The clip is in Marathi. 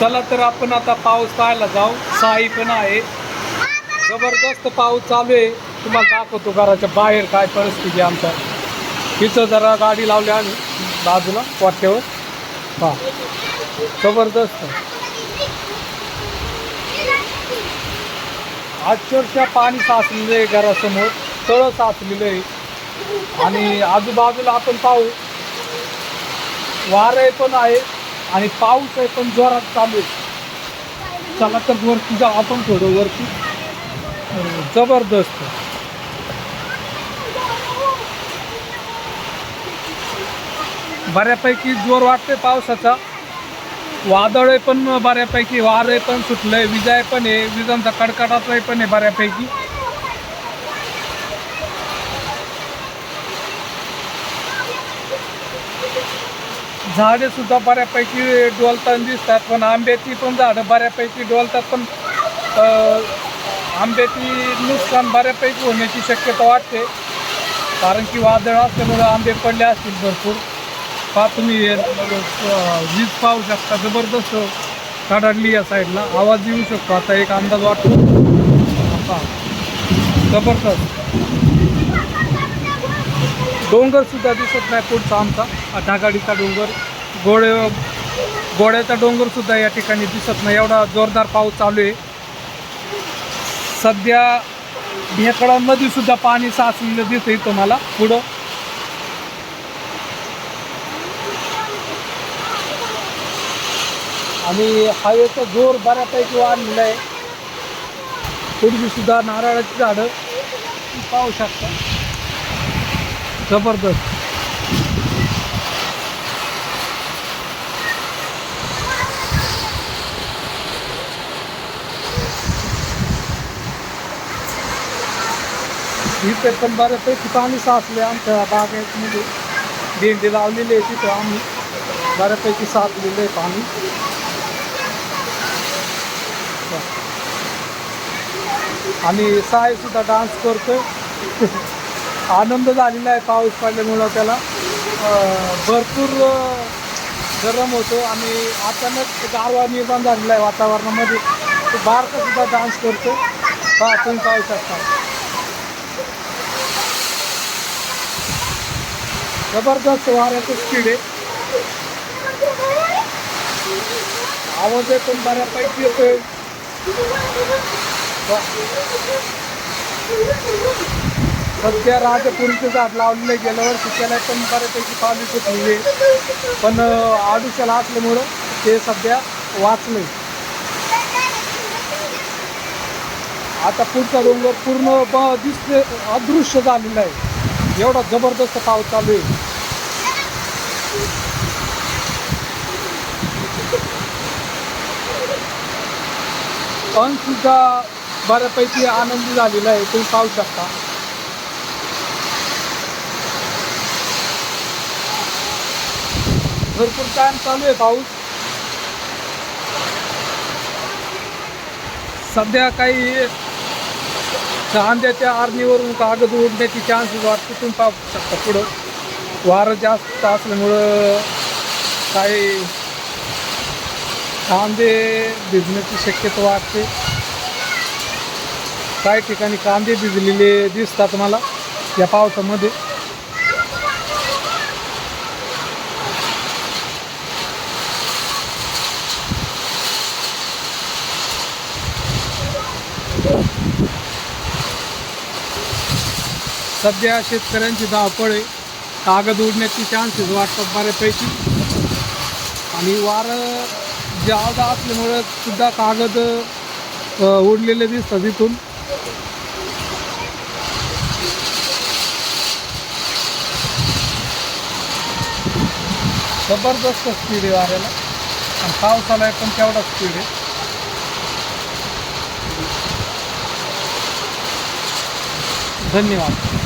चला तर आपण आता पाऊस पाहायला जाऊ. साई पण आहे. जबरदस्त पाऊस चालू आहे. तुम्हाला दाखवतो घराच्या बाहेर काय परिस्थिती आमच्या. तिथं जरा गाडी लावली आम्ही. बाजूला वाट्यावर हा जबरदस्त. अक्षरशः पाणी साचलेलं आहे घरासमोर. तळं साचलेलं आहे. आणि आजूबाजूला आपण पाहू. वारं पण आहे. आणि पाऊस आहे पण जोरात चालू आहे. चला तर वरती जाऊ आपण थोडं वरती. जबरदस्त. बऱ्यापैकी जोर वाटते पावसाचा. वादळ पण बऱ्यापैकी वारं पण सुटलंय विजाय पण आहे विजांचा कडकडाटही पण आहे बऱ्यापैकी. झाडे सुद्धा बऱ्यापैकी डोलताना दिसतात पण आंब्याची पण झाडं बऱ्यापैकी डोलतात पण आंब्याची नुकसान बऱ्यापैकी होण्याची शक्यता वाटते. कारण की वादळ असल्यामुळं आंबे पडले असतील भरपूर. पा तुम्ही वीज पाहू शकता जबरदस्त कडाडली या साईडला. आवाज येऊ शकतो. आता एक अंदाज वाटतो. जबरदस्त. डोंगरसुद्धा दिसत नाही पुढचा आमचा. ढागाडीचा डोंगर. गोडे गोड्याचा डोंगरसुद्धा या ठिकाणी दिसत नाही. एवढा जोरदार पाऊस चालू आहे. सध्या भेकडांमध्ये सुद्धा पाणी साचलेलं दिसतंय तुम्हाला. पुढं. आणि हवेचा जोर बऱ्यापैकी वाढलेला आहे. पूर्वीसुद्धा नारळाची झाडं पाहू शकता. जबरदस्त. इथे पण बऱ्यापैकी पाणी साचले आमच्या बागेमध्ये. भेंडी लावलेली आहे तिथं आम्ही. बऱ्यापैकी साचलेलं आहे पाणी. आणि साय सुद्धा डान्स करतोय. आनंद झालेला आहे पाऊस पडल्यामुळं त्याला. भरपूर गरम होतो आणि अचानक गारवा निर्माण झालेला आहे वातावरणामध्ये. तो बारका सुद्धा डान्स करतो. पहा तुम्ही पाहू शकता. जबरदस्त वाऱ्याचं स्पीड आहे. आवाज आहे पण बऱ्यापैकी येतोय. वा. सध्या राजपुरीचं झाड लावलेलं आहे. गेल्या त्याला पण बऱ्यापैकी पाणी सुटलेली पण अं, आडुशाला असल्यामुळं ते सध्या वाचले आता पुढचा डोंगर पूर्ण ब दिसते अदृश्य झालेला आहे. एवढा जबरदस्त पाऊस चालू आहे. पण सुद्धा बऱ्यापैकी आनंदी झालेला आहे. तुम्ही पाहू शकता. भरपूर टाइम चालू आहे पाऊस. सध्या काही कांद्याच्या आरणीवरून कागद उडण्याची चान्सेस वाटते तुम्ही पाहू शकता पुढं? वारं जास्त असल्यामुळं काही कांदे भिजण्याची शक्यता वाटते. काही ठिकाणी कांदे भिजलेले दिसतात मला या पावसामध्ये. सध्या शेतकऱ्यांची धावपळ आहे. कागद उडण्याची चान्सेस वाटतात बऱ्यापैकी. आणि वारं जादा असल्यामुळं सुद्धा कागद उडलेले दिसतात इथून. जबरदस्त स्पीड आहे वाऱ्याला. आणि पावसाला पण तेवढा स्पीड आहे. धन्यवाद.